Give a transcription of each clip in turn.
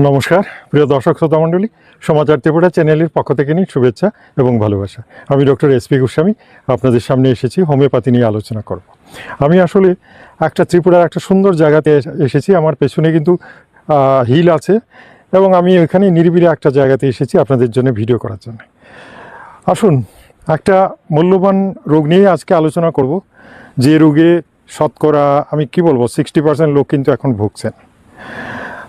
নমস্কার, প্রিয় দর্শক শ্রোতা মণ্ডলী, সমাচার ত্রিপুরা চ্যানেলের পক্ষ থেকে নিই শুভেচ্ছা এবং ভালোবাসা। আমি ডক্টর এস পি গোস্বামী, আপনাদের সামনে এসেছি, হোমিওপ্যাথি নিয়ে আলোচনা করব। আমি আসলে একটা ত্রিপুরার একটা সুন্দর জায়গাতে এস- এসেছি, আমার পেছনে কিন্তু হিল আছে এবং আমি ওইখানে নিরিবিলি একটা জায়গাতে এসেছি আপনাদের জন্য ভিডিও করার জন্য। আসুন, একটা মূল্যবান রোগ নিয়ে আজকে আলোচনা করব। যে রোগে শতকরা, আমি কি বলব সিক্সটি পার্সেন্ট লোক কিন্তু এখন ভুগছেন।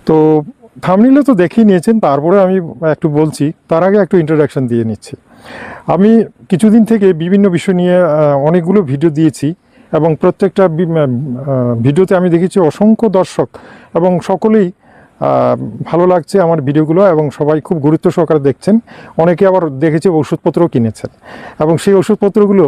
তো থামনিলে তো দেখেই নিয়েছেন তারপরে আমি একটু বলছি, তার আগে একটু ইন্ট্রোডাকশন দিয়ে নিচ্ছি। আমি কিছুদিন থেকে বিভিন্ন বিষয় নিয়ে অনেকগুলো ভিডিও দিয়েছি এবং প্রত্যেকটা ভিডিওতে আমি দেখেছি অসংখ্য দর্শক এবং সকলেই ভালো লাগছে আমার ভিডিওগুলো এবং সবাই খুব গুরুত্ব সহকারে দেখছেন। অনেকে আবার দেখেছি ওষুধপত্রও কিনেছেন এবং সেই ওষুধপত্রগুলো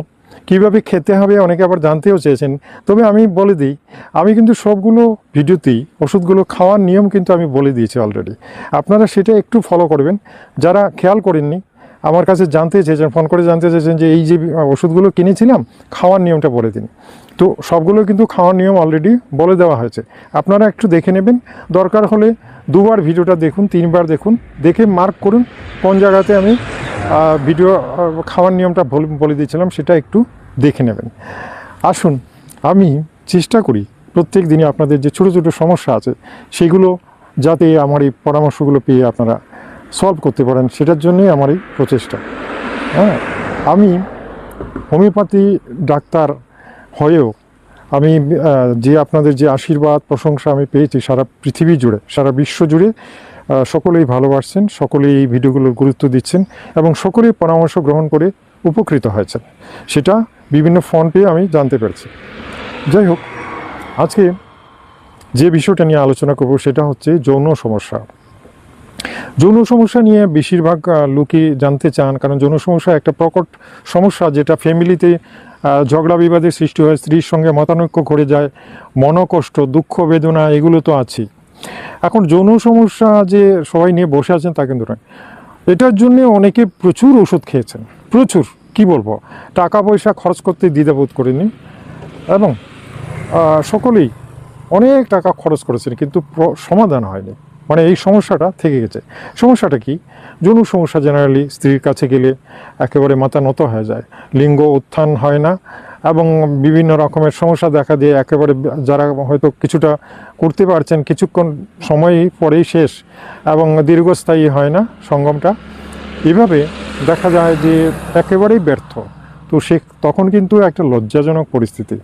কীভাবে খেতে হবে অনেকে আবার জানতেও চেয়েছেন। তবে আমি বলে দিই, আমি কিন্তু সবগুলো ভিডিওতেই ওষুধগুলো খাওয়ার নিয়ম কিন্তু আমি বলে দিয়েছি অলরেডি আপনারা সেটা একটু ফলো করবেন। যারা খেয়াল করেননি, আমার কাছে জানতে চেয়েছেন ফোন করে জানতে চেয়েছেন যে এই যে ওষুধগুলো কিনেছিলাম, খাওয়ার নিয়মটা বলে দিন। তো সবগুলো কিন্তু খাওয়ার নিয়ম অলরেডি বলে দেওয়া হয়েছে। আপনারা একটু দেখে নেবেন। দরকার হলে দুবার ভিডিওটা দেখুন, তিনবার দেখুন। দেখে মার্ক করুন কোন জায়গাতে আমি ভিডিও খাওয়ার নিয়মটা বলে- দিয়েছিলাম, সেটা একটু দেখে নেবেন। আসুন, আমি চেষ্টা করি প্রত্যেক দিনই আপনাদের যে ছোটো ছোটো সমস্যা আছে, সেগুলো যাতে আমার এই পরামর্শগুলো পেয়ে আপনারা সলভ করতে পারেন, সেটার জন্যই আমার এই প্রচেষ্টা। হ্যাঁ আমি হোমিওপ্যাথি ডাক্তার হয়েও আমি যে আপনাদের যে আশীর্বাদ, প্রশংসা আমি পেয়েছি সারা পৃথিবী জুড়ে, সারা বিশ্ব জুড়ে সকলেই ভালোবাসছেন, সকলেই এই ভিডিওগুলোর গুরুত্ব দিচ্ছেন এবং সকলেই পরামর্শ গ্রহণ করে উপকৃত হয়েছেন। সেটা বিভিন্ন ফোন পেয়ে আমি জানতে পেরেছি। যাই হোক, আজকে যে বিষয়টা নিয়ে আলোচনা করব সেটা হচ্ছে যৌন সমস্যা। যৌন সমস্যা নিয়ে বেশিরভাগ লোকই জানতে চান, কারণ যৌন সমস্যা একটা প্রকট সমস্যা যেটা ফ্যামিলিতে ঝগড়া বিবাদের সৃষ্টি হয়, স্ত্রীর সঙ্গে মতানৈক্য করে যায়, মনোকষ্ট, দুঃখ, বেদনা, এগুলো তো আছেই। এখন যৌন সমস্যা যে সবাই নিয়ে বসে আছেন তা কিন্তু নয়। এটার জন্য অনেকে প্রচুর ওষুধ খেয়েছেন, প্রচুর। কি বলব? টাকা পয়সা খরচ করতে দ্বিধাবোধ করিনি এবং সকলেই অনেক টাকা খরচ করেছেন কিন্তু সমাধান হয়নি। মানে এই সমস্যাটা থেকে গেছে। সমস্যাটা কি? যৌন সমস্যা জেনারেলি স্ত্রীর কাছে গেলে একেবারে মাথা নত হয়ে যায়। লিঙ্গ উত্থান হয় না এবং বিভিন্ন রকমের সমস্যা দেখা দিয়ে একেবারে যারা হয়তো কিছুটা করতে পারছেন কিছুক্ষণ সময় পরেই শেষ এবং দীর্ঘস্থায়ী হয় না সঙ্গমটা। এভাবে দেখা যায় যে একেবারেই ব্যর্থ। তো সে তখন কিন্তু একটা লজ্জাজনক পরিস্থিতি।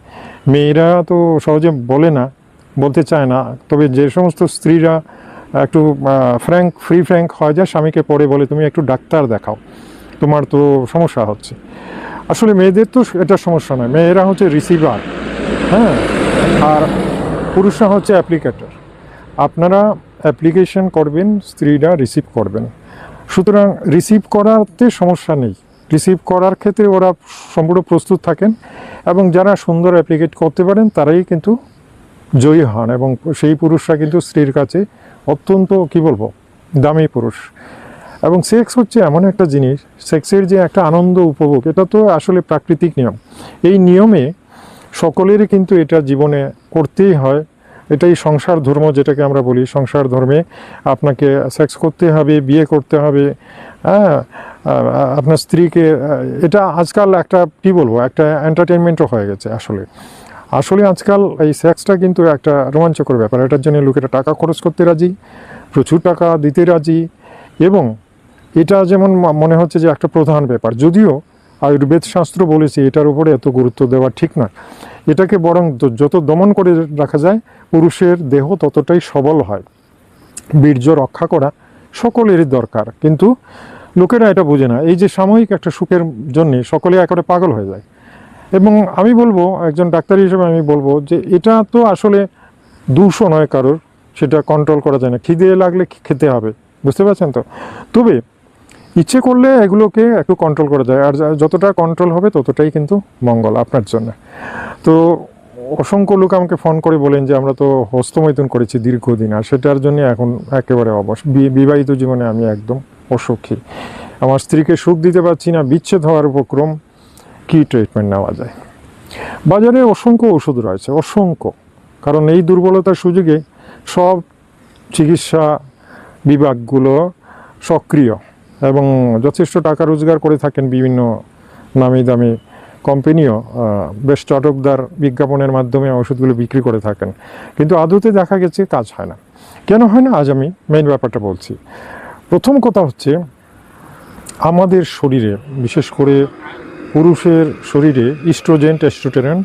মেয়েরা তো সহজে বলে না, বলতে চায় না। তবে যে সমস্ত স্ত্রীরা একটু ফ্র্যাঙ্ক ফ্রি ফ্র্যাঙ্ক হয় যায় স্বামীকে পরে বলে, তুমি একটু ডাক্তার দেখাও, তোমার তো সমস্যা হচ্ছে। আসলে মেয়েদের তো এটা সমস্যা নয়। মেয়েরা হচ্ছে রিসিভার হ্যাঁ? আর পুরুষরা হচ্ছে অ্যাপ্লিকেটর আপনারা অ্যাপ্লিকেশন করবেন, স্ত্রীরা রিসিভ করবেন। সুতরাং রিসিভ করাতে সমস্যা নেই। রিসিভ করার ক্ষেত্রে ওরা সম্পূর্ণ প্রস্তুত থাকেন এবং যারা সুন্দর অ্যাপ্লিকেট করতে পারেন, তারাই কিন্তু জয়ী হন এবং সেই পুরুষরা কিন্তু স্ত্রীর কাছে অত্যন্ত, কি বলব, দামি পুরুষ। এবং সেক্স হচ্ছে এমন একটা জিনিস সেক্সের যে একটা আনন্দ উপভোগ, এটা তো আসলে প্রাকৃতিক নিয়ম। এই নিয়মে সকলেরই কিন্তু এটা জীবনে করতেই হয়। এটাই সংসার ধর্ম যেটাকে আমরা বলি, সংসার ধর্মে আপনাকে সেক্স করতে হবে, বিয়ে করতে হবে হ্যাঁ? আপনার স্ত্রীকে এটা আজকাল একটা, কি বলব, একটা এন্টারটেনমেন্টও হয়ে গেছে আসলে। আসলে আজকাল এই সেক্সটা কিন্তু একটা রোমাঞ্চকর ব্যাপার, এটার জন্য লোকেরা টাকা খরচ করতে রাজি, প্রচুর টাকা দিতে রাজি, এবং এটা যেমন মনে হচ্ছে যে একটা প্রধান ব্যাপার। যদিও আয়ুর্বেদ শাস্ত্র বলেছে, এটার উপরে এত গুরুত্ব দেওয়া ঠিক নয় এটাকে বরং যত দমন করে রাখা যায়, পুরুষের দেহ ততটাই সবল হয়। বীর্য রক্ষা করা সকলেরই দরকার। কিন্তু লোকেরা এটা বোঝে না। এই যে সাময়িক একটা সুখের জন্যে সকলে একেবারে পাগল হয়ে যায়। এবং আমি বলব, একজন ডাক্তার হিসেবে আমি বলব যে, এটা তো আসলে দুশো নয় কারোর, সেটা কন্ট্রোল করা যায় না। খিদে লাগলে খেতে হবে। বুঝতে পারছেন তো? তবে ইচ্ছে করলে এগুলোকে একটু কন্ট্রোল করা যায় আর যতটা কন্ট্রোল হবে ততটাই কিন্তু মঙ্গল আপনার জন্য। তো অসংখ্য লোক আমাকে ফোন করে বলেন যে, আমরা তো হস্তমৈথুন করেছি দীর্ঘদিন, আর সেটার জন্য এখন একেবারে অবশ বিবাহিত জীবনে আমি একদম অসুখী। আমার স্ত্রীকে সুখ দিতে পারছি না, বিচ্ছেদ হওয়ার উপক্রম কি ট্রিটমেন্ট নেওয়া যায়? বাজারে অসংখ্য ওষুধ রয়েছে, অসংখ্য। কারণ এই দুর্বলতার সুযোগে সব চিকিৎসা বিভাগগুলো সক্রিয়। এবং যথেষ্ট টাকা রোজগার করে থাকেন বিভিন্ন নামি দামি কোম্পানিও বেশ চটকদার বিজ্ঞাপনের মাধ্যমে ওষুধগুলো বিক্রি করে থাকেন। কিন্তু আদতে দেখা গেছে কাজ হয় না। কেন হয় না? আজ আমি মেইন ব্যাপারটা বলছি। প্রথম কথা হচ্ছে, আমাদের শরীরে, বিশেষ করে পুরুষের শরীরে ইস্ট্রোজেন টেস্টোটেরন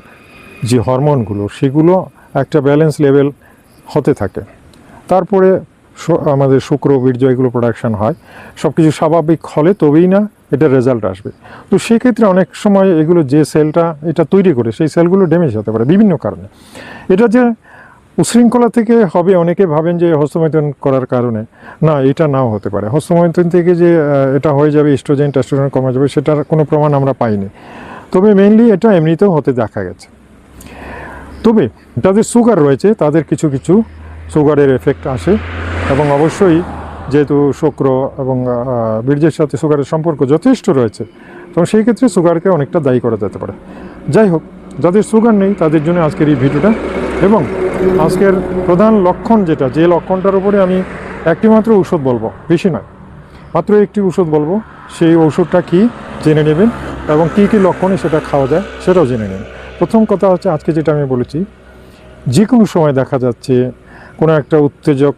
যে হরমোনগুলো সেগুলো একটা ব্যালেন্স লেভেল হতে থাকে। তারপরে আমাদের শুক্র বীর্য এগুলো প্রোডাকশান হয়। সব কিছু স্বাভাবিক হলে তবেই না এটা রেজাল্ট আসবে। তো সেক্ষেত্রে অনেক সময় এগুলো যে সেলটা এটা তৈরি করে, সেই সেলগুলো ড্যামেজ হতে পারে বিভিন্ন কারণে। এটা যে উশৃঙ্খলা থেকে হবে, অনেকে ভাবেন যে হস্তমৈথুন করার কারণে। না, এটা নাও হতে পারে। হস্তমৈথুন থেকে যে এটা হয়ে যাবে ইস্ট্রোজেন টেস্টোজেন কমে যাবে, সেটার কোনো প্রমাণ আমরা পাইনি। তবে মেইনলি এটা এমনিতেও হতে দেখা গেছে। তবে যাদের সুগার রয়েছে, তাদের কিছু কিছু সুগারের এফেক্ট আসে এবং অবশ্যই যেহেতু শুক্র এবং বীর্যের সাথে সুগারের সম্পর্ক যথেষ্ট রয়েছে, তো সেই ক্ষেত্রে সুগারকে অনেকটা দায়ী করা যেতে পারে। যাই হোক, যাদের সুগার নেই তাদের জন্য আজকের এই ভিডিওটা এবং আজকের প্রধান লক্ষণ যেটা, যে লক্ষণটার উপরে আমি একটি মাত্র ওষুধ বলব, বেশি নয়, মাত্র একটি ওষুধ বলব, সেই ওষুধটা কি জেনে নেবেন এবং কী কী লক্ষণে সেটা খাওয়া যায় সেটাও জেনে নেবেন। প্রথম কথা হচ্ছে আজকে যেটা আমি বলেছি যে কোনো সময় দেখা যাচ্ছে কোনো একটা উত্তেজক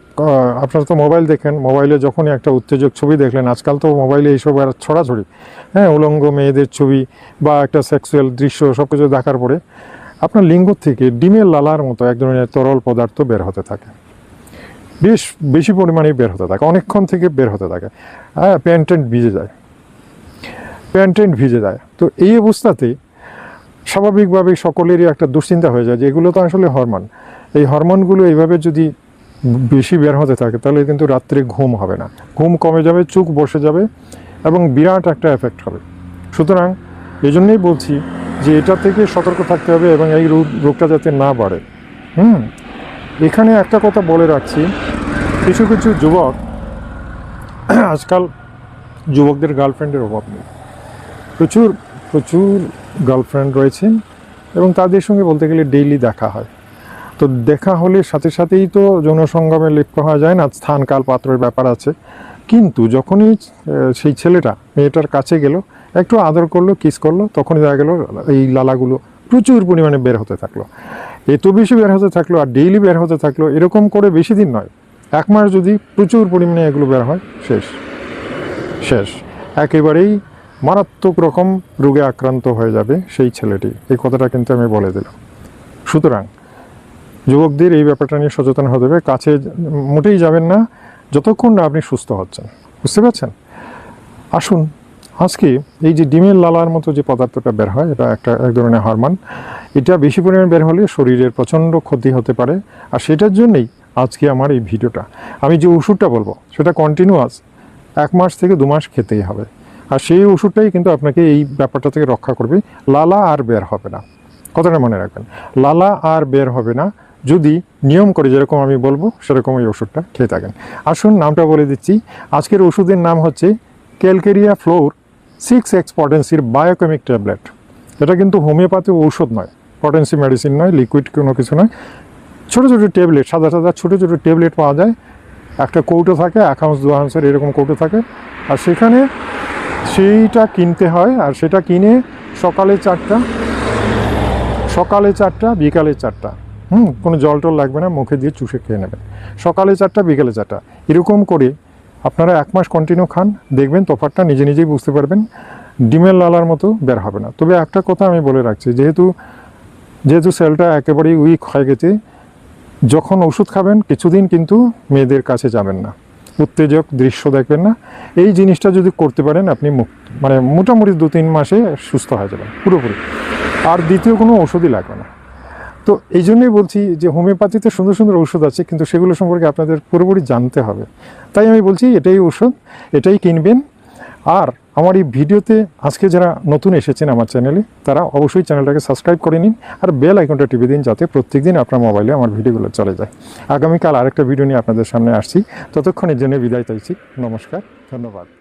আপনারা তো মোবাইল দেখেন, মোবাইলে যখনই একটা উত্তেজক ছবি দেখলেন, আজকাল তো মোবাইলে এইসব আর ছড়াছড়ি। হ্যাঁ উলঙ্গ মেয়েদের ছবি বা একটা সেক্সুয়াল দৃশ্য সব কিছু দেখার পরে আপনার লিঙ্গ থেকে ডিমের লালার মতো এক ধরনের তরল পদার্থ বের হতে থাকে। বেশ, বেশি পরিমাণে বের হতে থাকে, অনেকক্ষণ থেকে বের হতে থাকে। হ্যাঁ প্যান্ট ট্যান্ট ভিজে যায়। প্যান্ট ট্যান্ট ভিজে যায়। তো এই অবস্থাতে স্বাভাবিকভাবেই সকলেরই একটা দুশ্চিন্তা হয়ে যায় যে এগুলো তো আসলে হরমোন। এই হরমোনগুলো এইভাবে যদি বেশি বের হতে থাকে, তাহলে কিন্তু রাত্রে ঘুম হবে না। ঘুম কমে যাবে, চোখ বসে যাবে এবং বিরাট একটা এফেক্ট হবে। সুতরাং এই জন্যই বলছি যে এটা থেকে সতর্ক থাকতে হবে এবং এই রোগ, রোগটা যাতে না বাড়ে। হুম? এখানে একটা কথা বলে রাখছি। কিছু কিছু যুবক, আজকাল যুবকদের গার্লফ্রেন্ডের অভাব নেই। প্রচুর প্রচুর গার্লফ্রেন্ড রয়েছেন এবং তাদের সঙ্গে বলতে গেলে ডেইলি দেখা হয়। তো দেখা হলে সাথে সাথেই তো যৌনসঙ্গমে লিপ্ত হওয়া যায় না, স্থান, কাল, পাত্রের ব্যাপার আছে। কিন্তু যখনই সেই ছেলেটা, মেয়েটার কাছে গেল, একটু আদর করল, কিস করল, তখনই দেখা গেল এই লালাগুলো প্রচুর পরিমাণে বের হতে থাকল। এত বেশি বের হতে থাকল আর ডেইলি বের হতে থাকল, এরকম করে বেশি দিন নয়। এক মাস যদি প্রচুর পরিমাণে এগুলো বের হয়, শেষ। শেষ। একেবারেই মারাত্মক রকম রোগে আক্রান্ত হয়ে যাবে সেই ছেলেটি। এই কথাটা কিন্তু আমি বলে দিলাম। সুতরাং যুবকদের এই ব্যাপারটা নিয়ে সচেতন হতে হবে। কাছে মোটেই যাবেন না, যতক্ষণ না আপনি সুস্থ হচ্ছেন। বুঝতে পারছেন? আসুন, আজকে এই যে ডিমের লালার মতো যে পদার্থটা বের হয়, এটা একটা এক ধরনের হরমোন। এটা বেশি পরিমাণে বের হলে শরীরের প্রচণ্ড ক্ষতি হতে পারে। আর সেটার জন্যই আজকে আমার এই ভিডিওটা। আমি যে ওষুধটা বলব, সেটা কন্টিনিউয়াস এক মাস থেকে দু মাস খেতেই হবে। আর সেই ওষুধটাই কিন্তু আপনাকে এই ব্যাপারটা থেকে রক্ষা করবে। লালা আর বের হবে না। কথাটা মনে রাখবেন। লালা আর বের হবে না। যদি নিয়ম করে যেরকম আমি বলব সেরকম এই ওষুধটা খেয়ে থাকেন। আসুন নামটা বলে দিচ্ছি। আজকের ওষুধের নাম হচ্ছে ক্যালকেরিয়া ফ্লোর সিক্স এক্স পটেন্সির বায়োকেমিক ট্যাবলেট। এটা কিন্তু হোমিওপ্যাথি ঔষধ নয়, পটেন্সি মেডিসিন নয়, লিকুইড কোনো কিছু নয়। ছোটো ছোটো ট্যাবলেট, সাদা সাদা ছোটো ছোটো ট্যাবলেট পাওয়া যায়। একটা কৌটো থাকে এক আউন্স দু আউন্সের এরকম কৌটো থাকে। আর সেখানে সেইটা কিনতে হয়, আর সেটা কিনে সকালে চারটা সকালে চারটা, বিকালে চারটা। হুম, কোনো জল টল লাগবে না, মুখে দিয়ে চুষে খেয়ে নেবেন। সকালে চারটা বিকেলে চারটা এরকম করে আপনারা এক মাস কন্টিনিউ খান, দেখবেন তফাৎটা নিজে নিজেই বুঝতে পারবেন, ডিমের লালার মতো বের হবে না। তবে একটা কথা আমি বলে রাখছি, যেহেতু যেহেতু সেলটা একেবারেই উইক হয়ে গেছে, যখন ওষুধ খাবেন, কিছুদিন কিন্তু মেয়েদের কাছে যাবেন না। উত্তেজক দৃশ্য দেখবেন না। এই জিনিসটা যদি করতে পারেন, আপনি মানে মোটামুটি দু তিন মাসে সুস্থ হয়ে যাবেন, পুরোপুরি। আর দ্বিতীয় কোনো ওষুধই লাগবে না। তো এই জন্যই বলছি যে হোমিওপ্যাথিতে সুন্দর সুন্দর ওষুধ আছে, কিন্তু সেগুলো সম্পর্কে আপনাদের পুরোপুরি জানতে হবে। তাই আমি বলছি, এটাই ওষুধ এটাই কিনবেন। আর আমার এই ভিডিওতে আজকে যারা নতুন এসেছেন আমার চ্যানেলে, তারা অবশ্যই চ্যানেলটাকে সাবস্ক্রাইব করে নিন আর বেল আইকনটা টিপে দিন যাতে প্রত্যেক দিন আপনার মোবাইলে আমার ভিডিওগুলো চলে যায়। আগামীকাল আরেকটা ভিডিও নিয়ে আপনাদের সামনে আসছি। ততক্ষণের জন্য বিদায় চাইছি। নমস্কার, ধন্যবাদ।